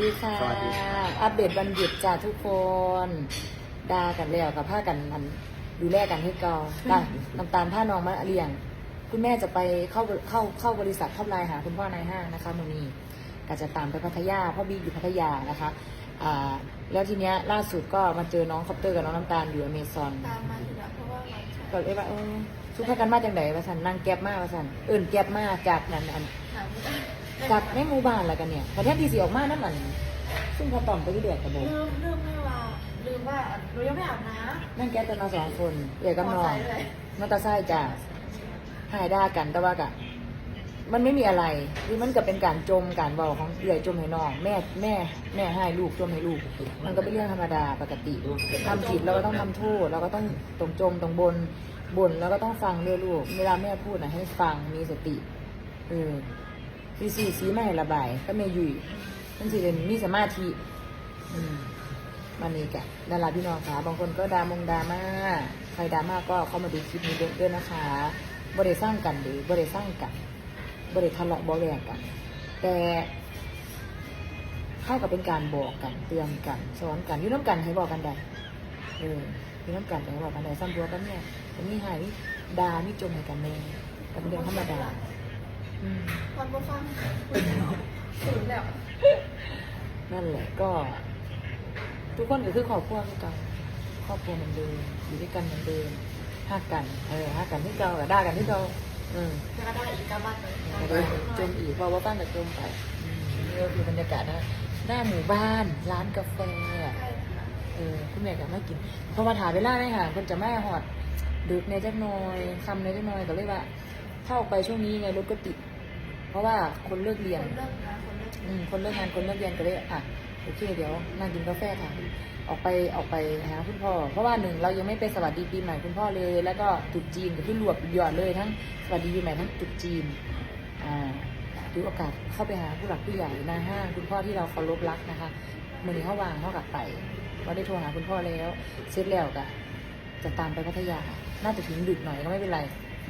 ดีค่ะ สวัสดีอัปเดตวันหยุดจ้าทุกคนด่ากันแล้วกับผ้ากันอันดูแลกันให้เกาได้น้ำตาลผ้านองมาเลี้ยง คุณแม่จะไปเข้าเข้าเข้าบริษัทเข้าไลน์หาคุณพ่อนายห้างนะคะโมนีก็จะตามไปพัทยาเพ่อบีอยู่พัทยานะคะอ่าแล้วทีเนี้ยล่าสุดก็มาเจอน้องคอปเตอร์กับน้องน้ำตาลอยู่อเมซอนตามมาอยู่แล้วเพราะว่าเราใช้ก็เลยว่าเออชุดพากันมาจังไดว่าสันนั่งแก๊บมาว่าสันเอิ่นแก๊บมาจากนั้นอัน หาไม่ได้จากในหมู่บ้านแล้วกันเนี่ยประเทศที่สีออกมานั่นมันซึ่งพอต่อมไปที่เดือดกระโบลืมลืมไม่ว่าลืมว่าหนูยังไม่อาบน้นั่งแก๊บกันมาสองคนเอ๋ยำกับน้องใส่เลยมอเตอร์ไซค์จ้ะหายด่ากันแต่ว่ากะมันไม่มีอะไรคือมันก็เป็นการจมการเบาของเอื่อยจมให้น้อง แม่แม่แม่ให้ลูกจมให้ลูก มันก็เป็นเรื่องธรรมดาปกติทำผิดเราก็ต้องทำโทษเราก็ต้องตรงจมตรงบนบนแล้วก็ต้องฟังด้วยลูกเวลาแม่พูดนะให้ฟังมีสติเออ สีสีสีไม่ให้ระบาย ก็ไม่ยุ่ยมันสิเป็นมีสมาธิอืมมันนี่กะดาราพี่น้องค่ะ บางคนก็ดามงดามาใครดามาก็เข้ามาดูคลิปนี้ด้วยนะคะบริสร้างกันหรือบริสร้างกันบริทะเลาะบริแวงกัน แต่เข้ากับเป็นการบอกกันเตือนกันสอนกันยุ่น้ำกันให้บอกกันได้เออยุ่น้ำกันให้บอกกันได้ซ้ำตัวกันเนี่ยแต่นี่หายดานี่จมให้กันเองกับเรื่องธรรมดา วันบ่ฟังศูนย์แล้วนั่นแหละก็ ทุกคนก็คือครอบครัวคือกันครอบครัวเหมือนเดิมอยู่ด้วยกันเหมือนเดิมฮักกันเออฮักกันที่เก่ากับด่ากันที่เก่าอืมแล้วก็ได้อีกกาบัตเลยแล้วก็จมอีกเพราะว่าบ้านแต่จมไปอืมนี่ก็คือบรรยากาศนะหน้าหมู่บ้านร้านกาแฟใช่ค่ะเออคุณแม่ก็มากินเพอมาถ่ายเวลาได้ค่ะคนจะมาหอดดึกในจักหน่อยคำในจักหน่อยก็เลยว่าเข้าไปช่วงนี้ไงรถก็ติด เพราะว่าคนเลิกเรียคนนเลิกนคนเลิกอืมคนเลิกงานคนเลิกเรียนก็เลยอะโอเคเดี๋ยวนั่งกินกาแฟค่ะ ออกไปออกไปหาคุณพ่อ เพราะว่าหนึ่งเรายังไม่ไปสวัสดีปีใหม่คุณพ่อเลย แล้วก็ตรุษจีนกับพี่รวบหยอดเลยทั้งสวัสดีปีใหม่ทั้งตรุษจีนอ่าถือโอกาสเข้าไปหาผู้หลักผู้ใหญ่หนาห้างคุณพ่อที่เราเคารพรักนะคะมือนี้เขาวางเขากลับไปก็ได้โทรหาคุณพ่อแล้วเสร็จแล้วก็จะตามไปพัทยา น่าจะถึงดึกหน่อยก็ไม่เป็นไร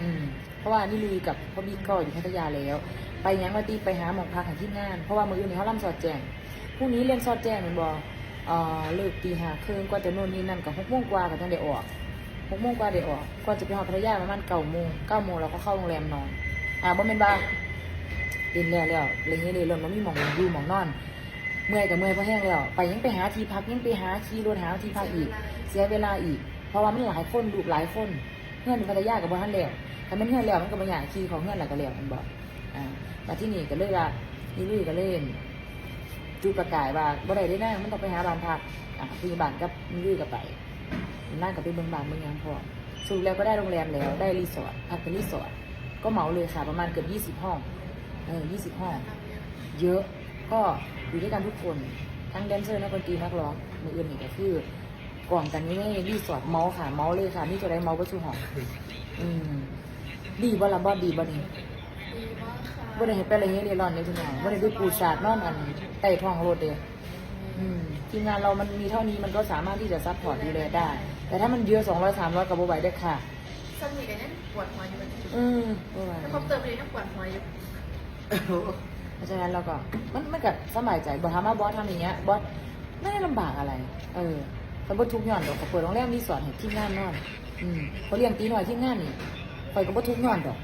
อืมเพราะว่านี่ลุยกับพ่อบิ๊กก็อยู่พัทยาแล้ว ไปยังมาตีไปหาหมองพักที่งาน เพราะว่ามืออื่นนี้เขาล่ำสอดแจงพรุ่งนี้เรียนสอดแจงเหมือนบอเอ่อเลิกตีห้าครึ่งก็จะโน่นนี่นั่นกับหกโมงกว่าก็ต้องได้ออกหกโมงกว่าได้ออกก่อนจะไปหอพัทยาประมาณเก้าโมงเก้าโมงเราก็เข้าโรงแรมนอน อ่าบ่แม่นบ้าเรียนแล้วแล้วเลยเฮ็ดเลยลมมันมีหมองอยู่หมองนอน เมื่อยกับเมื่อยเพราะแห้งแล้ว ไปยังไปหาที่พักยังไปหาขี่รถหาที่พักอีก เสียเวลาอีก เพราะว่ามันหลายคนลูหลายคน เพื่อนพัทยากับบ่ทันแล้วถ้ามันเพื่อนแล้วมันก็บ่อยากขี่ของเพื่อนแล้วก็แล้วมันบอกอ่าแต่ที่นี่ก็เลยว่านี่ลุยก็เล่นจูประกายว่าบ่ได้ได้นั่งมันต้องไปหาบ้านพักอ่าพี่บ้านกับนี่ลุยก็ไปนั่งกับไปเบิ่งบ้านเบิ่งยังพอสรุปแล้วก็ได้โรงแรมแล้วได้รีสอร์ทพักเป็นรีสอร์ทก็เหมาเลยค่ะประมาณเกือบยี่สิบห้องเออยี่สิบห้อง เยอะก็อยู่ด้วยกันทุกคน ทั้งแดนเซอร์นักดนตรีนักร้องมืออื่นนี่ก็คือ กล่องกันนี้ในรีสอร์ทเมาส์ค่ะ เมาส์เลยค่ะนี่จะได้เมาส์ประชุหองอืมดีบ่ละบ่ดีบ่นี่ดีมากค่ะบ่ได้เห็นไปอะไรเงี้ยเดรอนเลยทุกอย่างบ่ได้ดูปูชาดนอนอันใต้ท้องรถเด้อืมทีมงานเรามันมีเท่านี้มันก็สามารถที่จะซัพพอร์ตดูแลได้ แต่ถ้ามันเยอะสองร้อยสามร้อยกับบ่ไหวได้อค่ะสนิทกันยังปวดหัวอยู่วันนี้อืมบ่ไหวแล้วเขาเติมเลยยังปวดหัวอยู่เพราะฉะนั้นเราก็มันมันกับสบายใจบอถามว่าบอสทำอย่างเงี้ยบอสไม่ได้ลำบากอะไร เออส มมติทุกหย่อนดอกเขาเปิดโรงแรมรีสอร์ทให้ทีมงานนอนอืมเขาเลี้ยงตีหน่อยทีมงานนี่คอยก็บ่ทุกหย่อนดอก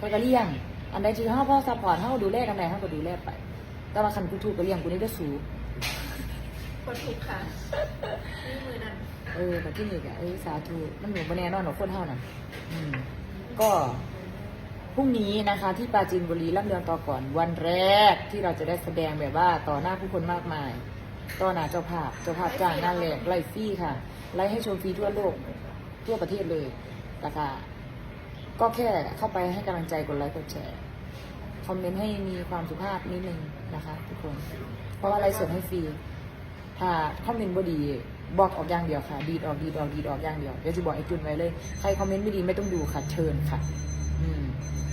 คอยก็เลี้ยง อันใดที่เฮาพ่อซัพพอร์ตเฮาดูแลกันได้เฮาก็ดูแลไป แต่ว่าคันกูถูกก็เลี้ยงกูนี่ได้สูปวดถูกค่ะนี่มือนั่นเออแต่ที่นี่ก็เออสาธุมันหนูบ่แน่นอนหรอกคนเฮานั่นอืมก็พรุ่งนี้นะคะที่ปราจีนบุรีล่ำเรืองต่อก่อนวันแรกที่เราจะได้แสดงแบบว่าต่อหน้าผู้คนมากมาย ต่อหน้าเจ้าภาพ เจ้าภาพจ้างงานแรกไล่ฟรีค่ะ ไล่ให้ชมฟรีทั่วโลก ทั่วประเทศเลยแต่ค่ะก็แค่เข้าไปให้กำลังใจกดไลค์กดแชร์ คอมเมนต์ให้มีความสุภาพนิดนึงนะคะ ทุกคน เพราะว่าไลฟ์สดให้ฟรี ถ้าคอมเมนต์บ่ดีบอกออกอย่างเดียวค่ะ ดีดออกดีดออกดีดออกอย่างเดียว เดี๋ยวจะบอกไอ้จุนไว้เลย ใครคอมเมนต์ไม่ดีไม่ต้องดูค่ะ เชิญค่ะ อืม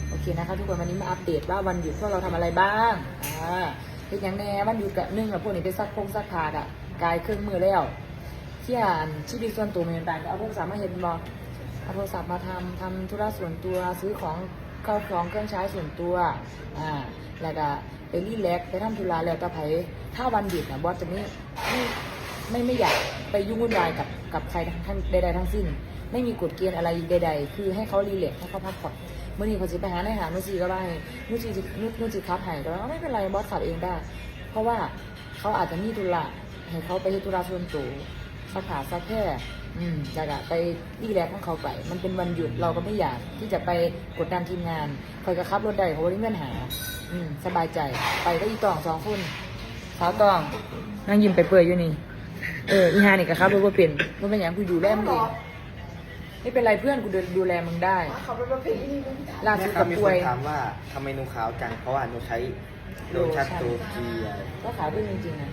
โอเคนะคะ ทุกคนวันนี้มาอัปเดตว่าวันหยุดพวกเราทำอะไรบ้าง อ่า เป็นอย่างแน่วันหยุดกะหนึ่งกับพวกนี้ไปซักพงซักผ้ากะกายเครื่องมือแล้วเที่ยนชีวิตส่วนตัวเมือนต่างก็เอาโทรศัพท์มาเห็นบอเอาโทรศัพท์มาทำทำธุระส่วนตัวซื้อของเข้าของเครื่องใช้ส่วนตัวอ่าแล้วก็ไปรีแลกไปทำธุระแล้วก็ไผถ้าวันหยุดนะบอสจะไม่ไม่ไม่ไม่อยากไปยุ่งวุ่นวายกับกับใครทั้งใดๆทั้งสิ้น ไม่มีกฎเกณฑ์อะไรใด ๆ คือให้เขารีแลกให้เขาพักผ่อน เมื่อนี้เขาจะไปหาในหานุชีก็ได้นุชีจะนุนุชีครับหายก็ไม่เป็นไรบอสขับเองได้ เพราะว่าเขาอาจจะมีธุระให้เขาไปธุระส่วนตัวสักขาสักแค่อืมอยากอะไปรีแลกของเขาไป มันเป็นวันหยุดเราก็ไม่อยากที่จะไปกดดันทีมงานคอยกระคับรถใดเขาไม่เงื่อนหา อืม สบายใจไปก็อีตองสองคนสาวตองนั่งยิ้มไปเปื่อยอยู่นี่เอออีฮานี่กระคับรถว่าเป็นมันเป็นอย่างกูอยู่แลมึงเอง ไม่เป็นไรเพื่อนกูดูดูแลมึงได้เขาเป็นประเพณีนึงล่าเนี่สุยดครักับบมีป่ควยนถามว่าทำไมหนูขาวจังเพราะว่าหนูใช้โลชั่นตัวเกียร์ก็ขาวขึ้นจริงๆนะ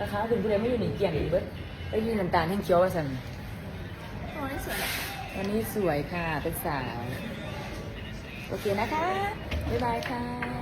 ราคาขึ้นผู้ใดไม่อยู่หนีเกี่ยงอีกเบิดไปยีน้ำตาลแห้งเขียวว่าสันโอ้ยสวยวันนี้สวยค่ะเป็นสาว โอเคนะคะ บ๊ายบายค่ะ